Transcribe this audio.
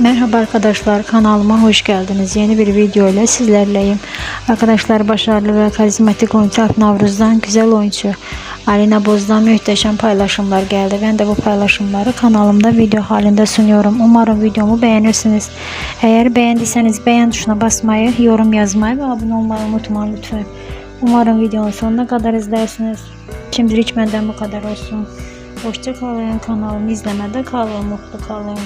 Merhaba arkadaşlar kanalıma hoş geldiniz. Yeni bir video ile sizlerleyim. Arkadaşlar başarılı ve karizmatik oyuncu Navruz'dan güzel oyuncu Alina Boz'dan muhteşem paylaşımlar geldi. Ben de bu paylaşımları kanalımda video halinde sunuyorum. Umarım videomu beğenirsiniz. Eğer beğendiyseniz beğen tuşuna basmayı, yorum yazmayı ve abone olmayı unutmayın lütfen. Umarım videonun sonuna kadar izlersiniz. Şimdilik benden bu kadar olsun. Hoşça kalın. Kanalımı izlemede kalın. Mutlu kalın.